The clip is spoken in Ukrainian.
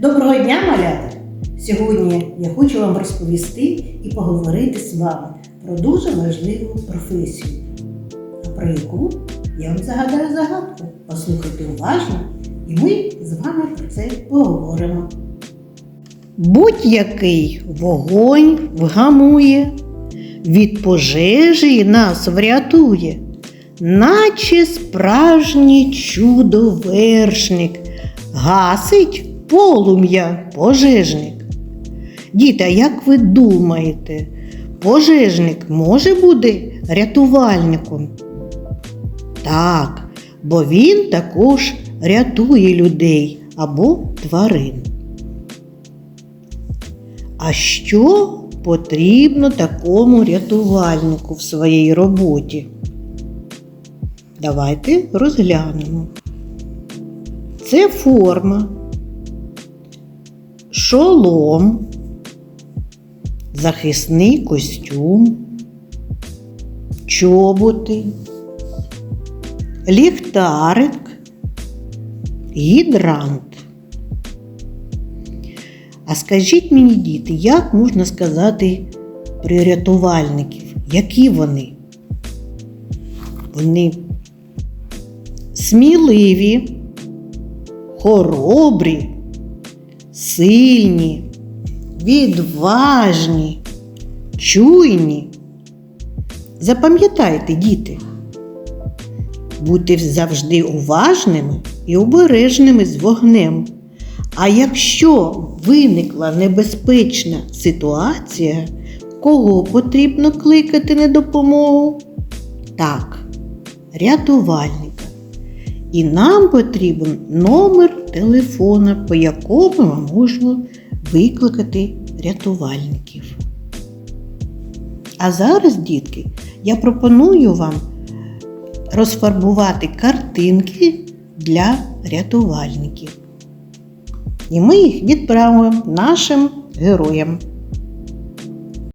Доброго дня, малята! Сьогодні я хочу вам розповісти і поговорити з вами про дуже важливу професію. Про яку я вам загадаю загадку. Послухайте уважно, і ми з вами про це поговоримо. Будь-який вогонь вгамує, від пожежі нас врятує, наче справжній чудовершник, гасить полум'я пожежник. Діти, а як ви думаєте, пожежник може бути рятувальником? Так, бо він також рятує людей або тварин. А що потрібно такому рятувальнику в своїй роботі? Давайте розглянемо. Це форма, шолом, захисний костюм, чоботи, ліхтарик, гідрант. А скажіть мені, діти, як можна сказати про рятувальників? Які вони? Вони сміливі, хоробрі, сильні, відважні, чуйні. Запам'ятайте, діти, будьте завжди уважними і обережними з вогнем. А якщо виникла небезпечна ситуація, кого потрібно кликати на допомогу? Так, рятувальника. І нам потрібен номер телефона, по якому можемо викликати рятувальників. А зараз, дітки, я пропоную вам розфарбувати картинки для рятувальників. І ми їх відправимо нашим героям.